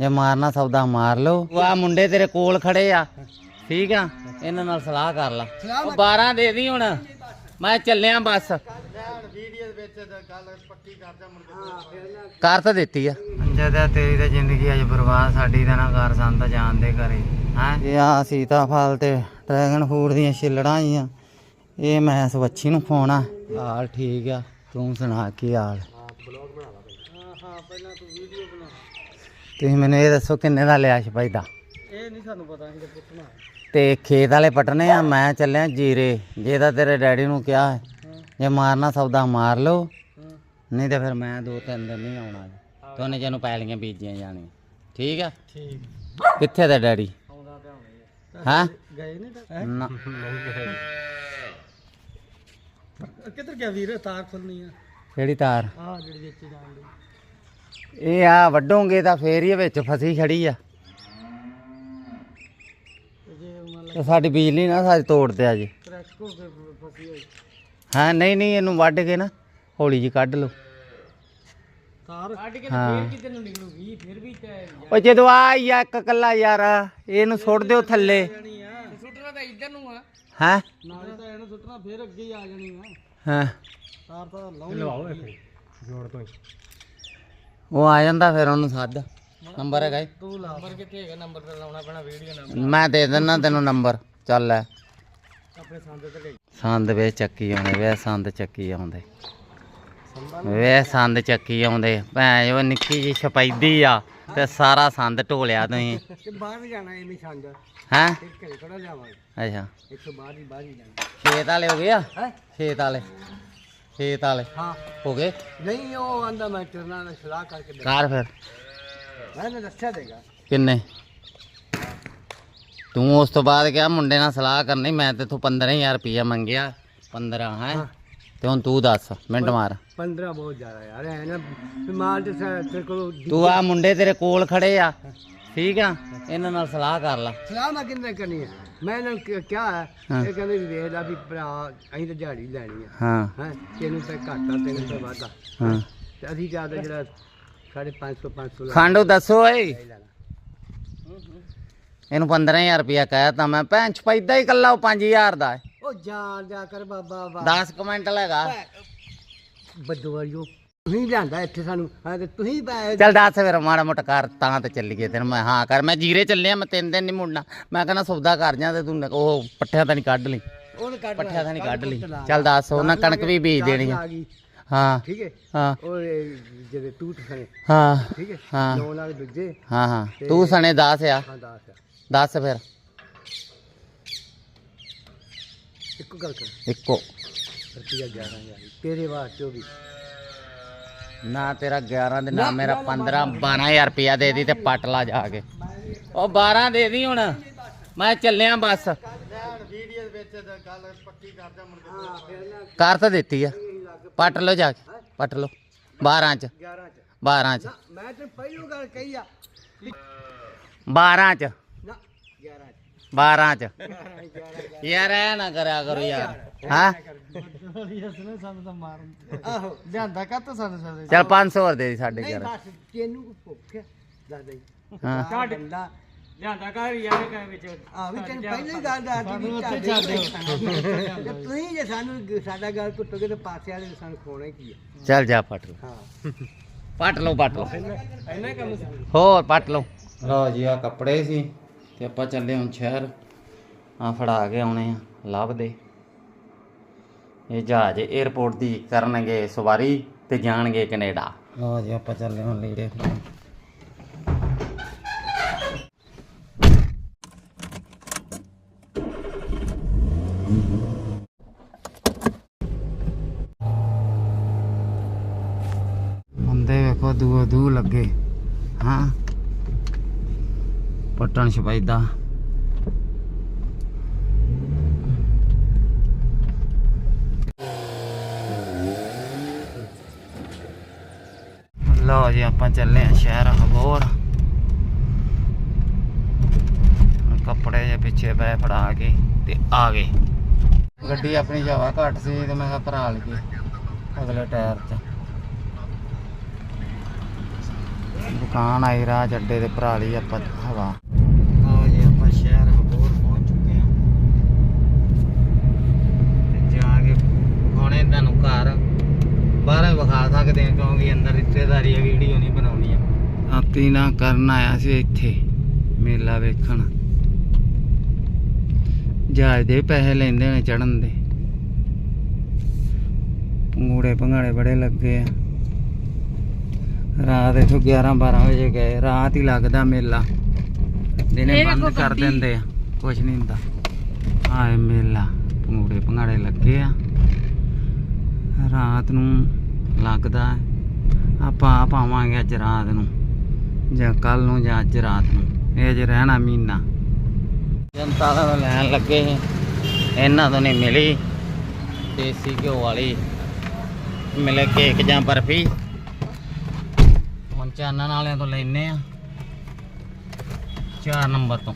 ਜੇ ਮਾਰਨਾ ਸੌਦਾ ਮਾਰ ਲਓ। ਆ ਮੁੰਡੇ ਤੇਰੇ ਕੋਲ ਖੜੇ ਆ। ਠੀਕ ਆ? ਇਹਨਾਂ ਨਾਲ ਸਲਾਹ ਕਰ ਲਾ। ਉਹ 12 ਦੇ ਦੀ ਹੁਣ। ਮੈਂ ਚੱਲਿਆ ਬਸ। ਕਰ ਤਾਂ ਦਿੱਤੀ ਆ। ਜਦ ਤੇਰੀ ਤਾਂ ਜ਼ਿੰਦਗੀ ਅੱਜ ਬਰਬਾਦ ਸਾਡੀ ਤਾਂ ਨਾ ਕਰ ਸੰਤ ਜਾਣਦੇ ਕਰੇ ਹਾਂ? ਇਹ ਆ ਸੀਤਾਫਲ ਤੇ ਡਰੈਗਨ ਫੂਡ ਦੀਆਂ ਛਿੱਲੜਾਂ ਆਈਆਂ। ਇਹ ਮੈਂ ਸਵੱਛੀ ਨੂੰ ਖਵਾਉਣਾ। ਹਾਲ ਠੀਕ ਆ। ਤੂੰ ਸੁਣਾ ਕੀ ਹਾਲ? ਤੁਸੀਂ ਮੈਨੂੰ ਇਹ ਦੱਸੋ ਕਿੰਨੇ ਦਾ ਲਿਆ ਸਿਪਾਹੀ ਦਾ? ਇਹ ਨਹੀਂ ਸਾਨੂੰ ਪਤਾ ਅਸੀਂ ਪੁੱਛਣਾ ਤੇ ਖੇਤ ਵਾਲੇ ਪਟਨੇ ਆ ਮੈਂ ਚੱਲਿਆ ਜੀਰੇ। ਜੇ ਤਾਂ ਤੇਰੇ ਡੈਡੀ ਨੂੰ ਕਿਹਾ ਹੈ ਜੇ ਮਾਰਨਾ ਸੌਦਾ ਮਾਰ ਲਓ। ਨਹੀਂ ਤੇ ਫਿਰ ਮੈਂ ਦੋ ਤਿੰਨ ਦਿਨ ਨਹੀਂ ਆਉਣਾ ਜੀ। ਉਹਨੇ ਜਿਹਨੂੰ ਪੈਲੀਆਂ ਬੀਜੀਆਂ ਜਾਣੀਆਂ। ਠੀਕ ਆ? ਠੀਕ। ਕਿੱਥੇ ਦਾ ਡੈਡੀ? ਆਉਂਦਾ ਤੇ ਆਉਣਾ ਹਾਂ ਗਏ ਨਹੀਂ ਤਾਂ? ਨਾ। ਕਿੱਧਰ ਗਿਆ ਵੀਰ? ਤਾਰ ਖੁੱਲਣੀ ਆ। ਕਿਹੜੀ ਤਾਰ? ਆਹ ਜਿਹੜੀ ਵਿੱਚ ਜਾਣ ਦੀ ਇਹ ਆ ਵੱਡੋਂਗੇ ਤਾਂ ਫੇਰ ਹੀ ਇਹ ਵਿੱਚ ਫਸੀ ਖੜੀ ਆ। ਤੇ ਜੇ ਮੰਨ ਤੇ ਸਾਡੀ ਬਿਜਲੀ ਨਾ ਸਾਜ ਤੋੜ ਦਿਆ ਜੀ। ਕਰੈਕ ਹੋ ਕੇ ਫਸੀ ਹੋਈ ਹਾਂ ਨਹੀਂ ਨਹੀਂ ਇਹਨੂੰ ਵੱਢ ਕੇ ਨਾ ਹੌਲੀ ਜੀ ਕੱਢ ਲਓ। ਤਾਰ। ਕੱਢ ਕੇ ਹਾਂ। ਕਿਤੇ ਨੂੰ ਨਿਕਲੂਗੀ ਫਿਰ ਵੀ ਤੇ ਉਹ ਜਦੋਂ ਆਈ ਆ ਇੱਕ ਕੱਲਾ ਯਾਰ ਇਹਨੂੰ ਸੁੱਟ ਦਿਓ ਥੱਲੇ। ਸੁੱਟਣਾ ਤਾਂ ਇੱਧਰ ਨੂੰ ਆ। ਹੈ? ਨਾਲੇ ਤਾਂ ਇਹਨੂੰ ਸੁੱਟਣਾ ਫਿਰ ਅੱਗੇ ਹੀ ਆ ਜਾਣੀ ਆ। ਹਾਂ। ਤਾਰ ਤਾਂ ਲਾਉਣੀ ਉਹ ਆ ਜਾਂਦਾ ਫਿਰ ਉਹਨੂੰ ਸੱਦ। ਨੰਬਰ ਹੈਗਾ ਈ? ਤੂੰ ਲਾ ਨੰਬਰ ਕਿੱਥੇ ਹੈਗਾ ਨੰਬਰ ਤੇ ਲਾਉਣਾ ਪੈਣਾ ਵੀਡੀਓ ਨੰਬਰ ਮੈਂ ਦੇ ਦਿੰਦਾ ਤੈਨੂੰ ਨੰਬਰ। ਚੱਲ ਲੈ। ਆਪਣੇ ਸੰਦ ਤੇ ਲੈ ਸੰਦ ਵੇ ਚੱਕੀ ਆਉਂਦੇ ਵੇ ਸੰਦ ਚੱਕੀ ਆਉਂਦੇ। ਵੇ ਸੰਦ ਚੱਕੀ ਆਉਂਦੇ। ਭੈਣ ਉਹ ਨਿੱਕੀ ਜੀ ਛਪੈਦੀ ਆ ਤੇ ਸਾਰਾ ਸੰਦ ਢੋਲਿਆ ਤੁਸੀਂ। ਤੇ ਬਾਹਰ ਜਾਣਾ ਐਵੇਂ ਸੰਦ। ਹੈਂ? ਤੇ ਘਰੇ ਥੋੜਾ ਜਾਵਾਂਗੇ। ਅੱਛਾ। ਇੱਥੋਂ ਬਾਹਰ ਹੀ ਬਾਹਰ ਹੀ ਜਾਣਾ। ਖੇਤ ਵਾਲੇ ਹੋ ਗਏ ਆ? ਹੈ? ਖੇਤ ਵਾਲੇ। ਖੇਤ ਵਾਲੇ। ਹਾਂ। ਹੋ ਗਏ? ਨਹੀਂ ਉਹ ਆਂਦਾ ਮੈਂ ਤੇਰੇ ਨਾਲ ਸਲਾਹ ਕਰਕੇ ਦੇ ਕਾਰ ਫਿਰ। ਮੈਂ ਤਾਂ ਦੱਸਿਆ ਦੇਗਾ ਕਿੰਨੇ? ਤੂੰ ਉਸ ਤੋਂ ਬਾਅਦ ਕਿਹਾ ਮੁੰਡੇ ਨਾਲ ਸਲਾਹ ਕਰਨੀ ਮੈਂ ਤੇ ਤੂੰ 15000 ਰੁਪਇਆ ਮੰਗਿਆ। 15 ਹੈ? ਤੇ ਹੁਣ ਤੂੰ ਦੱਸ ਮਿੰਟ ਮਾਰ। 15 ਬਹੁਤ ਜ਼ਿਆਦਾ ਯਾਰ ਐ ਨਾ ਮਾਲ ਤੇ ਤੇਰੇ ਕੋਲ ਤੂੰ ਆ ਮੁੰਡੇ ਤੇਰੇ ਕੋਲ ਖੜੇ ਆ। ਠੀਕ ਆ ਇਹਨਾਂ ਨਾਲ ਸਲਾਹ ਕਰ ਲਾ। ਸਲਾਹ ਮੈਂ ਕਿੰਨੇ ਕਰਨੀ ਹੈ ਮੈਂ ਇਹਨਾਂ ਨੂੰ ਕਿ- ਕਿਹਾ ਹੈ। ਇਹ ਕਹਿੰਦੇ ਵੀ ਵੇਖ ਲੈ ਵੀ ਭਰਾ ਅਸੀਂ ਤਾਂ ਦਿਹਾੜੀ ਲੈਣੀ ਆ। ਹਾਂ। ਹੈ ਤੈਨੂੰ ਤਾਂ ਘਾਟਾ ਤੈਨੂੰ ਤਾਂ ਵਾਧਾ ਹਾਂ। ਤੇ ਅਸੀਂ ਜ਼ਿਆਦਾ ਜਿਹੜਾ 550 500 ਖੰਡੂ ਦੱਸੋ ਲੈਣਾ। ਇਹਨੂੰ 15000 ਰੁਪਇਆ ਕਹਿਤਾ ਮੈਂ ਭੈਣ ਛਪੈਦਾ ਹੀ ਕੱਲਾ ਉਹ 5000 ਦਾ ਹੈ। ਉਹ ਜਾ ਜਾ ਕਰ ਬਾਬਾ ਵਾ 10 ਕਮੈਂਟ ਲਗਾ ਬੱਦਵਾਰੀਓ ਤੁਸੀਂ ਲਿਆਂਦਾ ਇੱਥੇ ਸਾਨੂੰ। ਹਾਂ ਤੇ ਤੁਸੀਂ ਪੈ- ਚੱਲ ਦੱਸ ਫਿਰ ਮਾੜਾ ਮੋਟਾ ਕਰ ਤਾਂ ਤੇ ਚੱਲੀਏ ਤੈਨੂੰ ਮੈਂ। ਹਾਂ ਕਰ ਮੈਂ ਜੀਰੇ ਚੱਲਿਆ ਮੈਂ ਤਿੰਨ ਦਿਨ ਨਹੀਂ ਮੁੜਨਾ। ਮੈਂ ਕਹਿੰਦਾ ਸੌਦਾ ਕਰ ਜਾ ਤੇ ਤੂੰ ਉਹ ਪੱਠਿਆਂ ਤਾਂ ਨਹੀਂ ਕੱਢ ਲਈ। ਉਹਨੇ ਕੱਢ ਪੱਠਿਆਂ ਤਾਂ ਨਹੀਂ ਕੱਢ ਲਈ। ਚੱਲ ਦੱਸ ਉਹਨਾਂ ਕਣਕ ਵੀ ਬੀਜ ਦੇਣੀ ਆ। ਹਾਂ ਠੀਕ ਹੈ। ਹਾਂ। ਉਹ ਜਿਹੜੇ ਟੂਟ ਸਣੇ। ਹਾਂ ਠੀਕ ਹੈ। ਹਾਂ। ਨੌ ਨਾਲ ਦੂਜੇ। ਹਾਂ ਹਾਂ। ਤੂੰ ਸਣੇ 10 ਆ। ਹਾਂ ਦਾਸ ਆ। ਦੱਸ ਫਿਰ। ਇੱਕੋ ਗੱਲ ਕਰ ਇੱਕੋ। ਰੁਪਿਆ 11000 ਤੇਰੇ ਵਾਸਤੇ ਉਹ ਵੀ। ਨਾ ਤੇਰਾ 11 ਦੇ ਨਾ ਮੇਰਾ 15 12000 ਰੁਪਇਆ ਦੇ ਦੀ ਤੇ ਪੱਟ ਲਾ ਜਾ ਕੇ। ਉਹ 12 ਦੇ ਦੀ ਹੁਣ। ਮੈਂ ਚੱਲਿਆ ਬਸ। ਕਰ ਤਾਂ ਦਿੱਤੀ ਆ। ਪੱਟ ਲਓ ਜਾ ਕੇ ਪੱਟ ਲਓ। 12 ਚ 11 ਚ। 12 ਚ। ਮੈਂ ਤੇ ਪਹਿਲੂ ਗੱਲ ਕਹੀ ਆ 12 ਚ। ਨਾ 11 ਚ 12 ਚ 11 ਯਾਰ ਐ ਨਾ ਕਰਿਆ ਕਰੋ ਯਾਰ। ਹਾਂ? ਸਾਨੂੰ ਤਾਂ ਮਾਰਨ ਆਹੋ ਲਿਆਂਦਾ ਕਾ ਤਾਂ ਸਾਨੂੰ ਸਾਡੇ ਚੱਲ 500 ਹੋਰ ਦੇ ਦੀ ਸਾਡੇ ਨਹੀਂ ਘਰ ਬਸ ਤੈਨੂੰ ਕੋ ਭੁੱਖ ਹੈ? ਦੱਸ ਦੇ ਹਾਂ। ਛੱਡ। ਬੰਦਾ। ਲਿਆਂਦਾ ਘਰ ਯਾਰ ਕਹੇ ਵਿੱਚ। ਆ ਵੀ ਤੈਨੂੰ ਪਹਿਲਾਂ ਹੀ ਗੱਲ ਦੱਸ ਦਿੱਤੀ ਛੱਡ ਤੁਸੀਂ ਜੇ ਸਾਨੂੰ ਸਾਡਾ ਗੱਲ ਕੁੱਟੋਗੇ ਤੇ ਪਾਸੇ ਵਾਲੇ ਨੇ ਸਾਨੂੰ ਖੋਣਾ ਹੀ ਕੀ ਹੈ ਚੱਲ ਜਾ ਪੱਟ ਲਓ। ਹਾਂ। ਪੱਟ ਲਓ ਪੱਟ ਲਓ। ਕੰਮ ਹੋਰ ਪੱਟ ਲਓ। ਲਓ ਜੀ ਆ ਕੱਪੜੇ ਸੀ ਤੇ ਆਪਾਂ ਚੱਲੇ ਹੁਣ ਸ਼ਹਿਰ। ਆ ਫੜਾ ਕੇ ਆਉਣੇ ਆ ਲੱਭਦੇ ਇਹ ਜਹਾਜ਼ 에어ਪੋਰਟ ਦੀ ਕਰਨਗੇ ਸਵਾਰੀ ਤੇ ਜਾਣਗੇ ਕੈਨੇਡਾ। ਲਓ ਜੀ, ਆਪਾਂ ਚੱਲੇ ਹੁਣ ਲੀੜੇ ਬੰਦੇ ਵੇਖੋ, ਦੂਰ ਦੂਰ ਲੱਗੇ, ਹਾਂ। ਪਟਣ ਸ਼ਬੈਦਾ ਲਓ ਜੀ ਆਪਾਂ ਚੱਲੇ ਆ ਸ਼ਹਿਰ ਹਬੋਰ ਕੱਪੜੇ ਜੇ ਪਿੱਛੇ ਪੈ ਫੜਾ ਕੇ ਤੇ ਆ ਗਏ। ਗੱਡੀ ਆਪਣੀ ਜਵਾ ਘੱਟ ਸੀ ਤੇ ਮੈਂ ਕਿਹਾ ਭਰਾ ਲਈਏ ਅਗਲੇ ਟਾਇਰ 'ਚ ਦੁਕਾਨ ਆਈ ਰਾਹ ਚ ਤੇ ਭਰਾ ਲਈ ਆਪਾਂ ਹਵਾ ਆਓ ਜੀ ਆਪਾਂ ਸ਼ਹਿਰ ਹਬੋਰ ਪਹੁੰਚ ਚੁੱਕੇ ਹਾਂ ਤੇ ਜਾ ਕੇ ਹੁਣੇ ਤੁਹਾਨੂੰ ਘਰ ਬਾਹਰ ਵਿਖਾ ਸਕਦੇ ਹਾਂ ਕਿਉਂਕਿ ਅੰਦਰ ਰਿਸ਼ਤੇਦਾਰੀ ਆ ਵੀਡੀਓ ਨਹੀਂ ਬਣਾਉਣੀ ਆ ਆਪੀ ਨਾ ਕਰਨ ਆਇਆ ਸੀ ਇੱਥੇ ਮੇਲਾ ਵੇਖਣ। ਜਹਾਜ਼ ਦੇ ਪੈਸੇ ਲੈਂਦੇ ਨੇ ਚੜਨ ਦੇ। ਪੰਗੂੜੇ ਭੰਗਾੜੇ ਬੜੇ ਲੱਗੇ ਆ। ਰਾਤ ਇਥੋਂ 11 12 ਵਜੇ ਗਏ ਰਾਤ ਹੀ ਲੱਗਦਾ ਮੇਲਾ। ਦਿਨੇ ਬੰਦ ਕਰ ਦਿੰਦੇ ਆ ਕੁਝ ਨਹੀਂ ਹੁੰਦਾ। ਆਏ ਮੇਲਾ ਪੰਗੂੜੇ ਭੰਗਾੜੇ ਲੱਗੇ ਆ। ਰਾਤ ਨੂੰ ਲੱਗਦਾ। ਆਪਾਂ ਆ ਪਾਵਾਂਗੇ ਅੱਜ ਰਾਤ ਨੂੰ। ਜਾਂ ਕੱਲ ਨੂੰ ਜਾਂ ਅੱਜ ਰਾਤ ਨੂੰ। ਇਹ ਜੇ ਰਹਿਣਾ ਮਹੀਨਾ। ਜਨਤਾ ਦਾ ਲੈਣ ਲੱਗੇ ਸੀ। ਇਹਨਾਂ ਤੋਂ ਨਹੀਂ ਮਿਲੀ। ਦੇਸੀ ਘਿਓ ਵਾਲੀ। ਮਿਲੇ ਕੇਕ ਜਾਂ ਬਰਫੀ। ਹੁਣ ਚਾਨਣ ਵਾਲਿਆਂ ਤੋਂ ਲੈਨੇ ਆ। 4 ਨੰਬਰ ਤੋਂ।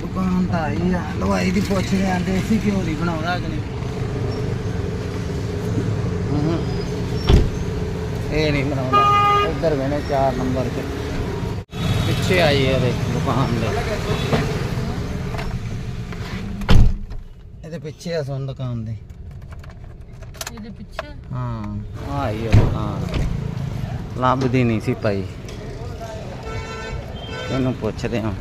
ਦੁਕਾਨ ਤਾਂ ਆਈ ਆ। ਲਵਾਈ ਦੀ ਪੁੱਛਦੇ ਆਂ ਦੇਸੀ ਘਿਓ ਦੀ ਬਣਾਉਂਦਾ ਕਿ ਨਹੀਂ? ਹੂੰ। ਇਹ ਨਹੀਂ ਬਣਾਉਂਦਾ। ਇੱਧਰ ਵੇਨੇ 4 ਨੰਬਰ ਤੇ। ਪਿੱਛੇ ਆਈ ਇਹਦੇ ਦੁਕਾਨ ਦੇ। ਇਹਦੇ ਪਿੱਛੇ ਆ ਸੁਣ ਦੁਕਾਨ ਦੇ। ਇਹਦੇ ਪਿੱਛੇ? ਹਾਂ ਆਈ ਆ ਦੁਕਾਨ। ਲੱਭਦੀ ਨਹੀਂ ਸੀ ਭਾਈ। ਇਹਨੂੰ ਪੁੱਛਦੇ ਹਾਂ।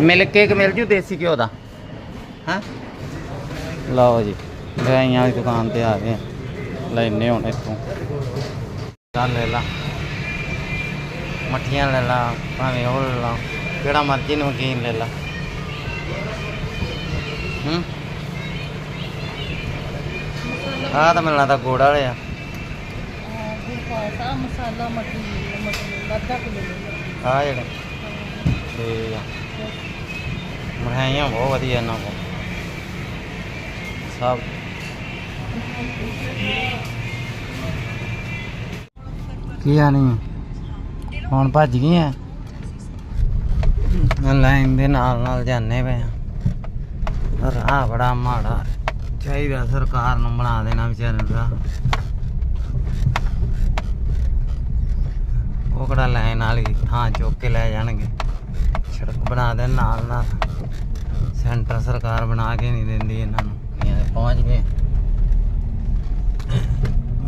ਮਿਲ ਕੇਕ ਮਿਲ ਜੂ ਦੇਸੀ ਘਿਓ ਦਾ। ਹਾਂ? ਲਓ ਜੀ ਦਵਾਈਆਂ ਵਾਲੀ ਦੁਕਾਨ ਤੇ ਆ ਗਏ। ਲੈਨੇ ਹੁਣ ਇੱਥੋਂ। ਚੱਲ ਲੈ ਲਾ। ਮੱਠੀਆਂ ਲੈ ਲਾ, ਭਾਵੇਂ ਉਹ ਲੈ ਲਾ ਕਿਹੜਾ ਮਰਜ਼ੀ ਨਮਕੀਨ ਲੈ ਲਾ। ਹੂੰ? ਆਹ ਤਾਂ ਮੈਨੂੰ ਲੱਗਦਾ ਗੋੜ ਵਾਲੇ ਆ। ਗੁਰਪਾਸਾ ਮਸਾਲਾ ਮਟਰੀ ਮਟਰੀ ਅੱਧਾ ਕਿਲੋ ਆ ਜਿਹੜੇ। ਠੀਕ ਆ। ਮਠਿਆਈਆਂ ਬਹੁਤ ਵਧੀਆ ਇਹਨਾਂ ਕੋਲ। ਸਭ ਕੀ ਆ ਹੁਣ ਭੱਜ ਗਈ ਆ? ਲਾਈਨ ਦੇ ਨਾਲ ਨਾਲ ਜਾਂਦੇ ਪਏ ਆ। ਰਾਹ ਬੜਾ ਮਾੜਾ। ਚਾਹੀਦਾ ਸਰਕਾਰ ਨੂੰ ਬਣਾ ਦੇਣਾ ਵਿਚਾਰਨ ਦਾ। ਉਹ ਕਿਹੜਾ ਲਾਈਨ ਵਾਲੀ ਥਾਂ ਚੁੱਕ ਕੇ ਲੈ ਜਾਣਗੇ? ਸੜਕ ਬਣਾ ਦੇਣ ਨਾਲ ਨਾਲ। ਸੈਂਟਰ ਸਰਕਾਰ ਬਣਾ ਕੇ ਨਹੀਂ ਦਿੰਦੀ ਇਹਨਾਂ ਨੂੰ। ਪਹੁੰਚ ਗਏ।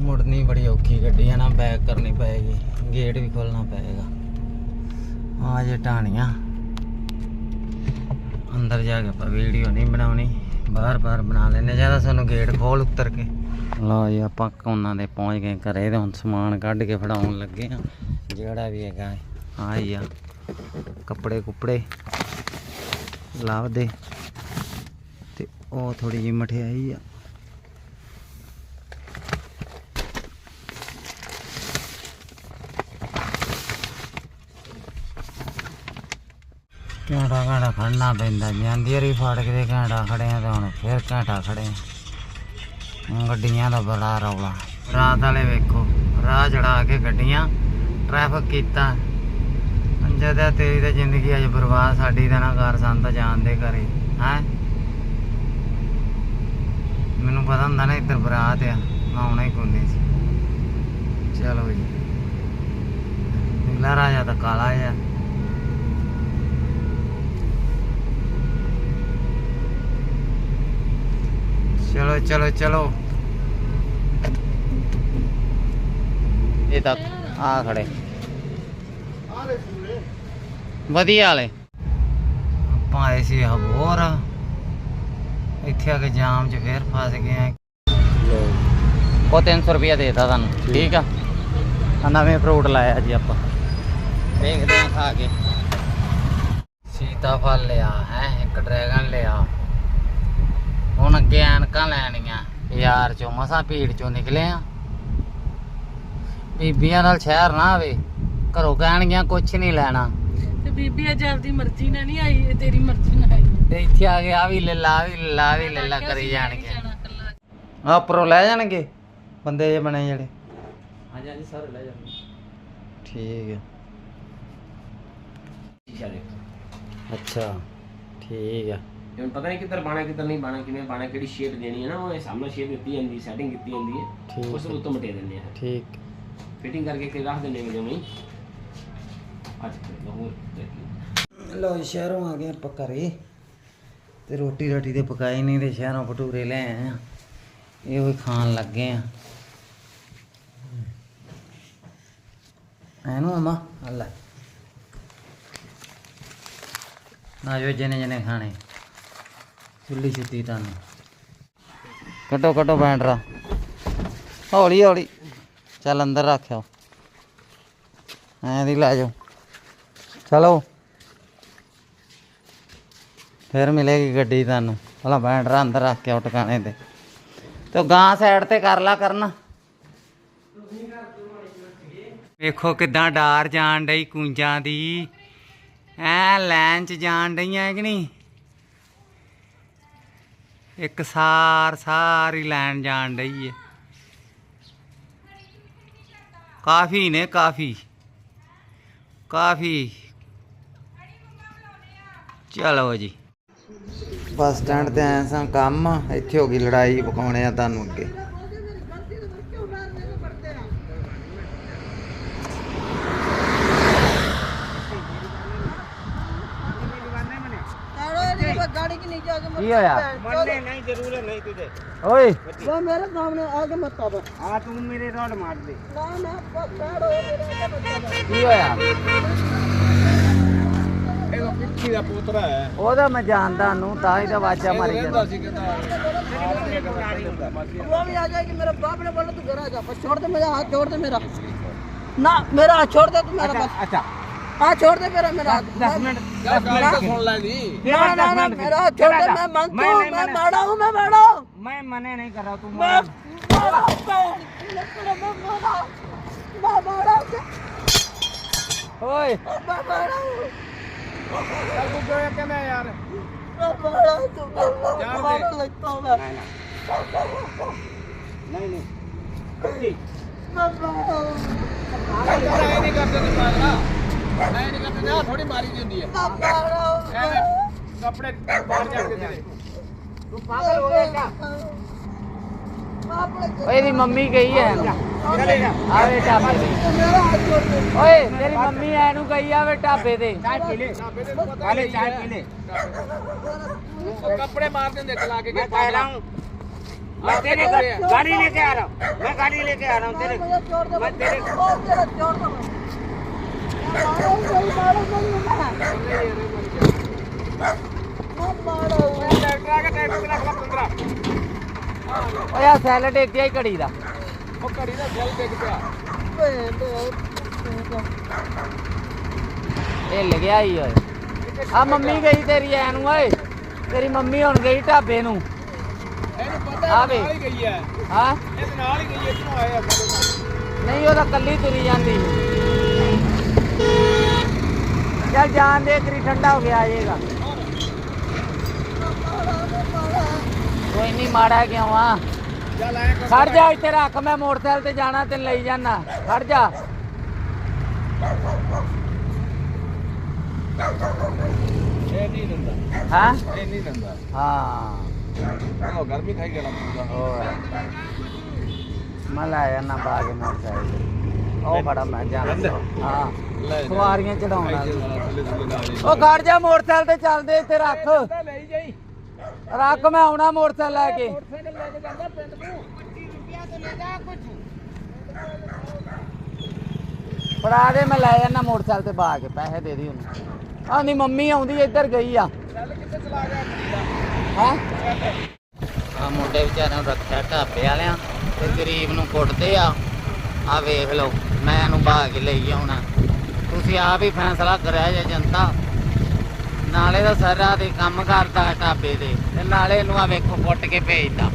ਮੁੜਨੀ ਬੜੀ ਔਖੀ ਗੱਡੀ ਹੈ ਨਾ ਬੈਕ ਕਰਨੀ ਪਏਗੀ ਗੇਟ ਵੀ ਖੋਲਣਾ ਪਏਗਾ। ਆ ਜੇ ਢਾਣੀਆਂ। ਅੰਦਰ ਜਾ ਕੇ ਆਪਾਂ ਵੀਡੀਓ ਨਹੀਂ ਬਣਾਉਣੀ, ਬਾਹਰ ਬਾਹਰ ਬਣਾ ਲੈਨੇ ਜ਼ਿਆਦਾ ਸਾਨੂੰ ਗੇਟ ਖੋਲ ਉੱਤਰ ਕੇ। ਲਓ ਜੀ, ਆਪਾਂ ਉਹਨਾਂ ਦੇ ਪਹੁੰਚ ਗਏ ਘਰੇ, ਤੇ ਹੁਣ ਸਮਾਨ ਕੱਢ ਕੇ ਫੜਾਉਣ ਲੱਗੇ ਆ ਜਿਹੜਾ ਵੀ ਹੈਗਾ ਆ ਹੀ ਆ, ਕੱਪੜੇ ਕੁਪੜੇ ਲਾਵਦੇ, ਤੇ ਉਹ ਥੋੜੀ ਜਿਹੀ ਮਠਿਆਈ ਆ। ਘੰਟਾ ਘੰਟਾ ਖੜਨਾ ਪੈਂਦਾ, ਜਾਂਦੀ ਵਾਰੀ ਫੜ ਕੇ ਘੰਟਾ ਖੜੇ ਆ ਤੇ ਹੁਣ ਫਿਰ ਘੰਟਾ ਖੜੇ ਆ ਗੱਡੀਆਂ ਦਾ ਬੜਾ ਰੌਲਾ। ਰਾਤ ਵਾਲੇ ਵੇਖੋ, ਰਾਹ ਚੜਾ ਕੇ ਗੱਡੀਆਂ ਟ੍ਰੈਫਿਕ ਕੀਤਾ। ਜਦ ਤੇਰੀ ਤਾਂ ਜ਼ਿੰਦਗੀ ਅੱਜ ਬਰਬਾਦ, ਸਾਡੀ ਤਾਂ ਨਾ ਕਰ ਸਾਨੂੰ ਤਾਂ ਜਾਣਦੇ ਘਰੇ, ਹੈ? ਮੈਨੂੰ ਪਤਾ ਹੁੰਦਾ ਨਾ ਇੱਧਰ ਬਰਾਤ ਆ, ਮੈਂ ਆਉਣਾ ਹੀ ਕੋਈ ਸੀ ਚਲੋ ਜੀ। ਨੀਲਾ ਰਾਜਾ ਤਾਂ ਕਾਲਾ ਆ ਚਲੋ ਚਲੋ ਚਲੋ। ਇਹ ਤਾਂ ਆ ਖੜੇ। ਵਧੀਆ ਵਾਲੇ। ਆਪਾਂ ਆਏ ਸੀ ਹਬੋਰ। ਇੱਥੇ ਆ ਕੇ ਜਾਮ 'ਚ ਫੇਰ ਫਸ ਗਏ ਆ। ਉਹ 300 ਰੁਪਇਆ ਦੇਤਾ ਤੁਹਾਨੂੰ। ਠੀਕ। ਆ। ਆ ਨਵੇਂ ਫਰੂਟ ਲਾਇਆ ਜੀ ਆਪਾਂ। ਦੇਖਦੇ ਆ ਖਾ ਕੇ। ਸੀਤਾਫਲ ਲਿਆ ਹੈ ਇੱਕ ਡਰੈਗਨ ਲਿਆ। ਹੁਣ ਅੱਗੇ ਐਨਕਾਂ ਲੈਣੀਆਂ। ਯਾਰ ਚੋਂ ਮਸਾਂ ਭੀੜ ਚੋਂ ਨਿਕਲੇ ਆ। ਬੀਬੀਆਂ ਨਾਲ ਸ਼ਹਿਰ ਨਾ ਆਵੇ। ਘਰੋਂ ਕਹਿਣਗੀਆਂ ਕੁਛ ਨਹੀਂ ਲੈਣਾ। ਤੇ ਬੀਬੀ ਅੱਜ ਆਪਦੀ ਮਰਜ਼ੀ ਨਾਲ ਨਹੀਂ ਆਈ ਇਹ ਤੇਰੀ ਮਰਜ਼ੀ ਨਾਲ ਆਈ। ਤੇ ਇੱਥੇ ਆ ਕੇ ਆ ਵੀ ਲੈ ਲਾ ਵੀ ਲੈ ਵੀ ਲੈ ਲਾ ਕਰੀ ਜਾਣਗੇ। ਆ ਉੱਪਰੋਂ ਲੈ ਜਾਣਗੇ ਬੰਦੇ ਜੇ ਬਣੇ ਜਿਹੜੇ। ਹਾਂਜੀ ਹਾਂਜੀ ਸਰ ਲੈ ਜਾਂਦੇ ਠੀਕ ਹੈ ਅੱਛਾ ਠੀਕ ਹੈ ਹੁਣ ਪਤਾ ਨਹੀਂ ਕਿੱਧਰ ਬਾਣਾ ਕਿੱਧਰ ਨਹੀਂ ਬਾਣਾ ਕਿਵੇਂ ਬਾਣਾ ਕਿਹੜੀ ਸ਼ੇਪ ਦੇਣੀ ਹੈ ਨਾ ਉਹ ਸਾਹਮਣੇ ਸ਼ੇਪ ਦਿੱਤੀ ਜਾਂਦੀ ਸੈਟਿੰਗ ਕੀਤੀ ਜਾਂਦੀ ਹੈ ਉਸ ਨੂੰ ਉੱਤੋਂ ਮਟੇ ਦਿੰਦੇ ਆ। ਠੀਕ। ਫਿਟਿੰਗ ਕਰਕੇ ਕਿ ਰੱਖ ਦਿੰਦੇ ਨੇ ਜਿਵੇਂ ਅੱਜ ਲੋ ਸ਼ਹਿਰੋਂ ਆ ਗਏ ਆਪਾਂ ਘਰੇ। ਤੇ ਰੋਟੀ ਰਾਟੀ ਤੇ ਪਕਾਈ ਨਹੀਂ ਤੇ ਸ਼ਹਿਰੋਂ ਭਟੂਰੇ ਲੈ ਆਏ ਆ। ਇਹੋ ਹੀ ਖਾਣ ਲੱਗੇ ਆ। ਐਨੂੰ ਅਮਾ ਅੱਲਾ ਨਾ ਜੋ ਜਨੇ ਜਨੇ ਖਾਣੇ। ਚੁੱਲੀ ਛੁੱਤੀ ਤੁਹਾਨੂੰ ਕੱਟੋ ਕੱਟੋ ਬੈਂਡਰਾ ਹੌਲੀ ਹੌਲੀ। ਚੱਲ ਅੰਦਰ ਰੱਖਿਓ। ਐਂ ਦੀ ਲੈ ਜਾਓ। ਚਲੋ। ਫਿਰ ਮਿਲੇਗੀ ਗੱਡੀ ਤੁਹਾਨੂੰ। ਭਲਾ ਬੈਂਡਰਾ ਅੰਦਰ ਰੱਖ ਕੇ ਟਿਕਾਣੇ ਤੇ। ਤੇ ਗਾਂ ਸਾਈਡ ਤੇ ਕਰ ਲਾ ਕਰਨਾ। ਵੇਖੋ ਕਿਦਾਂ ਡਾਰ ਜਾਣ ਡਈ ਕੂੰਜਾਂ ਦੀ। ਐ ਲਾਈਨ ਚ ਜਾਣ ਡਈਆਂ ਕਿ ਨਹੀਂ? ਇੱਕ ਸਾਰ ਸਾਰੀ ਲੈਣ ਜਾਣ ਡਈ ਏ। ਕਾਫੀ ਨੇ, ਕਾਫੀ। ਕਾਫੀ। ਚਲੋ ਜੀ। ਬੱਸ ਸਟੈਂਡ ਤੇ ਆਏ ਸਾਂ ਕੰਮ, ਇੱਥੇ ਹੋ ਗਈ ਲੜਾਈ ਪਕਾਉਣੇ ਆ ਤੁਹਾਨੂੰ ਅੱਗੇ। ਕੀ ਹੋਇਆ मरने नहीं जरूर है नहीं तुझे ਓਏ वो मेरे सामने आगे मत आवा हाँ तू मेरे रोड मार दे ना ना ताड़ो मेरे आगे मत आवा ਕੀ ਹੋਇਆ ਇਹ ਪਿੱਛੇ ਦਾ ਪੋਤਰਾ ਹੈ ਉਹਦਾ ਮੈਂ ਜਾਣਦਾ ਨੂੰ ਤਾਂ ਹੀ ਤਾਂ ਵਾਚਾ ਮਾਰੀ ਜਾਂਦਾ ਸੀ ਕਹਿੰਦਾ वो भी आ जाएगी मेरे बाप ने बोला तू घर आ जा बस छोड़ दे मेरा हाथ छोड़ दे मेरा ना मेरा हाथ छोड़ दे तू मेरा बस अच्छा हाथ छोड़ दे मेरा मेरा हाथ दस मिनट ना ਸੁਣ ਲੈ ਜੀ ना ना ना मेरा हाथ छोड़ दे मैं मांगता मैं हूँ नहीं, मैं मैं मारा हूँ मैं मारा हूँ मैं मने नहीं कर रहा तू मैं मारा हूँ मैं मैं मारा हूँ मैं मारा हूँ ਓਏ मैं मारा हूँ ਤੂੰ ਜੋ ਇਹ ਕਹਿੰਦਾ ਯਾਰ मैं मारा हूँ तुम मारा लगता हूँ मैं नहीं नहीं मैं मारा हूँ ਐ ਨਹੀਂ ਕਰਦੇ ਤੂੰ ਪਾਗਲਾ ਐ ਨਹੀਂ ਕਰਦੇ ਨਾ ਥੋੜੀ ਮਾਰੀ ਦੀ ਹੁੰਦੀ ਹੈ मैं मारा हूँ ਐਵੇਂ ਕੱਪੜੇ ਬਾਹਰ ਜਾ ਕੇ ਤੇਰੇ तू पागल हो गया क्या ਓਏ ਇਹਦੀ ਮੰਮੀ ਗਈ ਐ चले जा ਆਵੇ ਢਾਬੇ ਤੇ मेरा हाथ छोड़ दे ਓਏ ਤੇਰੀ ਮੰਮੀ ਐ ਨੂੰ ਗਈ ਆਵੇ ਢਾਬੇ ਤੇ चाय पी ले पहले चाय पी ले ਉਹ ਕੱਪੜੇ ਮਾਰ ਦਿੰਦੇ ਚਲਾ ਕੇ मैं कह रहा हूँ मैं तेरे घर गाड़ी लेके आ रहा हूँ मैं गाड़ी लेके आ रहा हूँ तेरे मुझे छोड़ दे मैं तेरे ਓਏ ਆ ਸੈਲਡ ਇੱਥੇ ਹੀ ਘੜੀ ਦਾ। ਉਹ ਘੜੀ ਦਾ ਜਲ ਡਿੱਗ ਪਿਆ ਇਹ ਲੱਗਿਆ ਹੀ ਓਏ। ਆ ਮੰਮੀ ਗਈ ਤੇਰੀ ਐ ਨੂੰ ਓਏ। ਤੇਰੀ ਮੰਮੀ ਹੁਣ ਗਈ ਢਾਬੇ ਨੂੰ। ਇਹਨੂੰ ਪਤਾ ਆ ਵੇ। ਨਾਲ ਹੀ ਗਈ ਹੈ ਹਾਂ ਇਹਦੇ ਨਾਲ ਹੀ ਗਈ ਇੱਥੋਂ ਆਏ ਆ ਸਾਡੇ ਨਾਲ। ਨਹੀਂ ਉਹ ਤਾਂ ਕੱਲੀ ਤੁਰੀ ਜਾਂਦੀ। ਚੱਲ ਜਾਣ ਦੇ ਕਰੀ ਠੰਡਾ ਹੋ ਗਿਆ ਆਜੇਗਾ ਕੋਈ ਨਹੀਂ ਮਾੜਾ ਕਿਉਂ ਆ? ਚੱਲ ਐ ਕਰ। ਖੜ ਜਾ ਇੱਥੇ ਰੱਖ ਮੈਂ ਮੋਟਰਸਾਈਕਲ ਤੇ ਜਾਣਾ ਤੈਨੂੰ ਲਈ ਜਾਣਾ ਖੜ ਜਾ। ਇਹ ਨਹੀਂ ਦਿੰਦਾ। ਹਾਂ? ਇਹ ਨਹੀਂ ਦਿੰਦਾ। ਹਾਂ। ਉਹ ਗਰਮੀ ਖਾਈ ਗਿਆ ਪੂਰਾ। ਹੋਰ। ਮੈਂ ਲਾਇਆ ਨਾ ਬਾਗ ਮੋਟਰਸਾਈਕਲ ਉਹ ਬੜਾ ਮੈਂ ਜਾਣਾ। ਹਾਂ। ਸਵਾਰੀਆਂ ਚੜਾਉਣਾ ਉਹ ਖੜ ਜਾ ਮੋਟਰਸਾਈਕਲ ਤੇ ਚੱਲਦੇ ਇੱਥੇ ਰੱਖ। ਰੱਖ ਮੈਂ ਆਉਣਾ ਮੋਟਰਸਾਈਕਲ ਲੈ ਕੇ। ਮੋਟਰਸਾਈਕਲ ਲੈ ਕੇ ਜਾਂਦਾ ਪਿੰਡ ਨੂੰ। ਫੜਾ ਦੇ ਮੈਂ ਲੈ ਜਾਣਾ ਮੋਟਰਸਾਈਕਲ ਤੇ ਬਾ ਕੇ ਪੈਸੇ ਦੇ ਦੀ ਉਹਨੂੰ। ਆਂਦੀ ਮੰਮੀ ਆਉਂਦੀ ਇੱਧਰ ਗਈ ਆ। ਚੱਲ ਕਿੱਥੇ ਚਲਾ ਗਿਆ ਗੱਡੀ ਦਾ? ਹਾਂ? ਆ ਮੁੰਡੇ ਵਿਚਾਰਿਆਂ ਨੂੰ ਰੱਖਿਆ ਢਾਬੇ ਵਾਲਿਆਂ ਤੇ ਗਰੀਬ ਨੂੰ ਕੁੱਟਦੇ ਆ। ਆ ਵੇਖ ਲਓ ਮੈਂ ਇਹਨੂੰ ਬਾਹ ਕੇ ਲਈ ਆਉਣਾ। ਤੁਸੀਂ ਆਪ ਹੀ ਫੈਸਲਾ ਕਰਿਆ ਜੇ ਜਨਤਾ। ਨਾਲੇ ਦਾ ਸਾਰਾ ਦੇ ਕੰਮ ਕਰਦਾ ਢਾਬੇ ਦੇ ਤੇ ਨਾਲੇ ਇਹਨੂੰ ਆ ਵੇਖੋ ਕੁੱਟ ਕੇ ਭੇਜਦਾ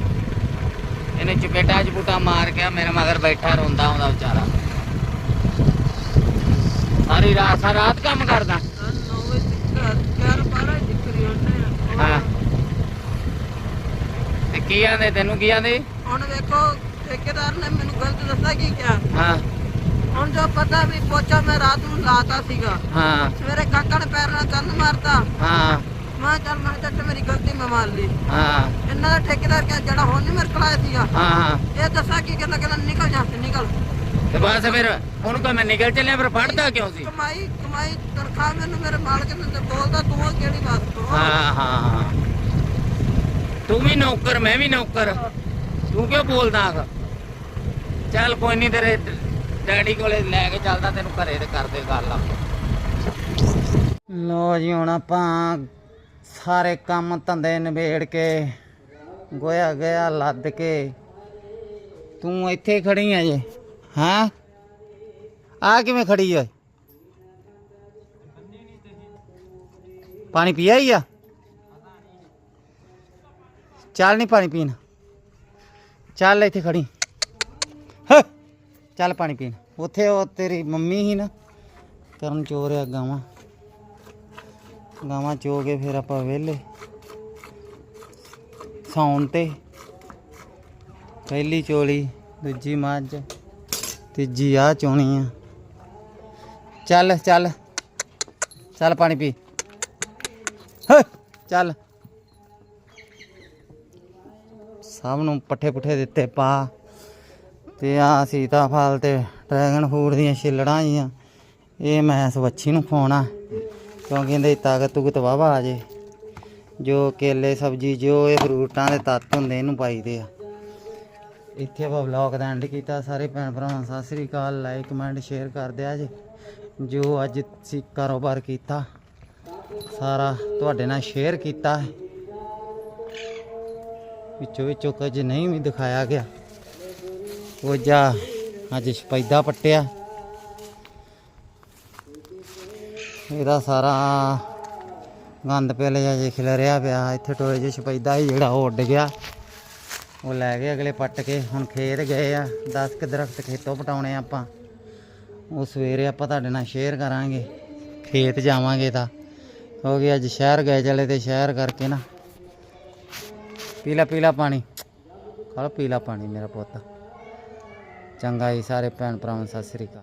ਇਹਨੇ ਚਪੇਟਾ ਚਪੂਟਾ ਮਾਰ ਕੇ ਮੇਰੇ ਮਗਰ ਬੈਠਾ ਰੋਂਦਾ ਹੁੰਦਾ ਵਿਚਾਰਾ। ਸਾਰੀ ਰਾਤ ਸਾਰੀ ਰਾਤ ਕੰਮ ਕਰਦਾ। ਤੇ ਕੀ ਆਂਦੇ ਤੈਨੂੰ ਕੀ ਆਂਦੇ? ਹੁਣ ਵੇਖੋ ਠੇਕੇਦਾਰ ਨੇ ਮੈਨੂੰ ਗਲਤ ਦੱਸਿਆ ਕੀ ਕਿਹਾ? ਹਾਂ। ਹੁਣ ਜੋ ਪਤਾ ਵੀ ਪੋਚਾ ਮੈਂ ਰਾਤ ਨੂੰ ਲਾਤਾ ਸੀਗਾ। ਹਾਂ। ਸਵੇਰੇ ਕਾਕਾ ਨੇ ਪੈਰ ਨਾਲ ਕੰਨ ਮਾਰਤਾ। ਹਾਂ। ਮੈਂ ਚੱਲ ਮੈਂ ਚੱਲ ਮੇਰੀ ਗਲਤੀ ਮੈਂ ਮੰਨ ਲਈ। ਹਾਂ। ਇਹਨਾਂ ਦਾ ਠੇਕੇਦਾਰ ਕਿਹਾ ਜਿਹੜਾ ਹੁਣ ਨਹੀਂ ਮੇਰੇ ਕੋਲ ਆਇਆ ਸੀਗਾ। ਹਾਂ ਇਹ ਦੱਸਿਆ ਕੀ ਕਹਿੰਦਾ ਕਹਿੰਦਾ ਨਿਕਲ ਜਾ ਨਿਕਲ। ਤੇ ਬਸ ਫਿਰ ਉਹਨੂੰ ਕਹ ਮੈਂ ਨਿਕਲ ਚੱਲਿਆ ਫਿਰ ਫੜਦਾ ਕਿਉਂ ਸੀ? ਕਮਾਈ ਕਮਾਈ ਤਨਖਾਹ ਮੈਨੂੰ ਮੇਰੇ ਮਾਲਕ ਨੇ ਤੇ ਬੋਲਦਾ ਤੂੰ ਕਿਹੜੀ ਬਾਤ ਤੋਂ ਹਾਂ ਹਾਂ ਤੂੰ ਵੀ ਨੌਕਰ ਮੈਂ ਵੀ ਨੌਕਰ। ਤੂੰ ਕਿਉਂ ਬੋਲਦਾ ਆ ਚੱਲ ਕੋਈ ਨਹੀਂ ਤੇਰੇ ਡੈਡੀ ਕੋਲੇ ਲੈ ਕੇ ਚੱਲਦਾ, ਤੈਨੂੰ ਘਰੇ ਤੇ ਕਰਦੇ ਗੱਲ ਆ ਲੋ ਜੀ, ਹੁਣ ਆਪਾਂ ਸਾਰੇ ਕੰਮ ਧੰਦੇ ਨਿਬੇੜ ਕੇ ਗੋਇਆ ਗਿਆ, ਲੱਦ ਕੇ। ਤੂੰ ਇੱਥੇ ਖੜੀ ਆ ਜੇ, ਹਾਂ? ਆ ਕਿਵੇਂ ਖੜੀ ਓਏ ਪਾਣੀ ਪੀਆ ਹੀ ਆ? ਚੱਲ ਨਹੀਂ ਪਾਣੀ ਪੀਣ। ਚੱਲ ਇੱਥੇ ਖੜੀ। ਚੱਲ ਪਾਣੀ ਪੀਣ ਉੱਥੇ ਉਹ ਤੇਰੀ ਮੰਮੀ ਹੀ ਨਾ, ਕਰਨ ਚੋਰਿਆ ਗਾਵਾਂ। ਗਾਵਾਂ ਚੋ ਕੇ ਫਿਰ ਆਪਾਂ ਵਿਹਲੇ। ਸੌਣ ਤੇ ਪਹਿਲੀ ਚੋਲੀ, ਦੂਜੀ ਮੱਝ, ਤੀਜੀ ਆ ਚੋਣੀ ਆ। ਚੱਲ ਚੱਲ ਚੱਲ ਪਾਣੀ ਪੀ। ਚੱਲ। ਸਭ ਨੂੰ ਪੱਠੇ ਪੁੱਠੇ ਦਿੱਤੇ ਪਾ। ਤੇ ਆ ਸੀਤਾਫਲ ਤੇ ਡਰੈਗਨ ਫੂਡ ਦੀਆਂ ਛਿੱਲੜਾਂ ਆਈਆਂ। ਇਹ ਮੈਂ ਇਸ ਵੱਛੀ ਨੂੰ ਖਵਾਉਣਾ, ਕਿਉਂਕਿ ਇਹਦੇ 'ਚ ਤਾਕਤ ਤੁਕਤ ਵਾਵਾ ਆ ਜੇ। ਜੋ ਕੇਲੇ, ਸਬਜੀ, ਜੋ ਇਹ ਫਰੂਟਾਂ ਦੇ ਤੱਤ ਹੁੰਦੇ ਇਹਨੂੰ ਪਾਈਦੇ ਆ। ਇੱਥੇ ਆਪਾਂ ਵਲੌਗ ਦਾ ਐਂਡ ਕੀਤਾ। ਸਾਰੇ ਭੈਣ ਭਰਾਵਾਂ, ਸਤਿ ਸ੍ਰੀ ਅਕਾਲ। ਲਾਈਕ ਕਮੈਂਟ ਸ਼ੇਅਰ ਕਰ ਦਿਆ ਜੇ। ਜੋ ਅੱਜ ਅਸੀਂ ਕਾਰੋਬਾਰ ਕੀਤਾ, ਸਾਰਾ ਤੁਹਾਡੇ ਨਾਲ ਸ਼ੇਅਰ ਕੀਤਾ। ਵਿੱਚੋਂ ਵਿੱਚੋਂ ਕੁਝ ਨਹੀਂ ਵੀ ਦਿਖਾਇਆ ਗਿਆ। ਉਹ ਅੱਜ ਸਪੈਦਾ ਪੱਟਿਆ। ਇਹਦਾ ਸਾਰਾ ਗੰਦ ਪਹਿਲੇ ਜਿਹਾ ਜੇ ਖਿਲਰਿਆ ਪਿਆ। ਇੱਥੇ ਟੋਏ 'ਚ ਸਪੈਦਾ ਹੀ ਜਿਹੜਾ ਉਹ ਉੱਡ ਗਿਆ। ਉਹ ਲੈ ਗਏ ਅਗਲੇ ਪੱਟ ਕੇ। ਹੁਣ ਖੇਤ ਗਏ ਆ। 10 ਕਿ ਦਰਖਤ ਖੇਤੋਂ ਪਟਾਉਣੇ ਆਪਾਂ। ਉਹ ਸਵੇਰੇ ਆਪਾਂ ਤੁਹਾਡੇ ਨਾਲ ਸ਼ੇਅਰ ਕਰਾਂਗੇ। ਖੇਤ ਜਾਵਾਂਗੇ ਤਾਂ। ਕਿਉਂਕਿ ਅੱਜ ਸ਼ਹਿਰ ਗਏ ਚਲੇ ਤੇ ਸ਼ਹਿਰ ਕਰਕੇ ਨਾ। ਪੀਲਾ ਪੀਲਾ ਪਾਣੀ। ਖਾ ਪੀਲਾ ਪਾਣੀ ਮੇਰਾ ਪੁੱਤ। ਚੰਗਾ ਜੀ ਸਾਰੇ ਭੈਣ ਭਰਾਵਾਂ ਨੂੰ ਸਤਿ ਸ੍ਰੀ ਅਕਾਲ।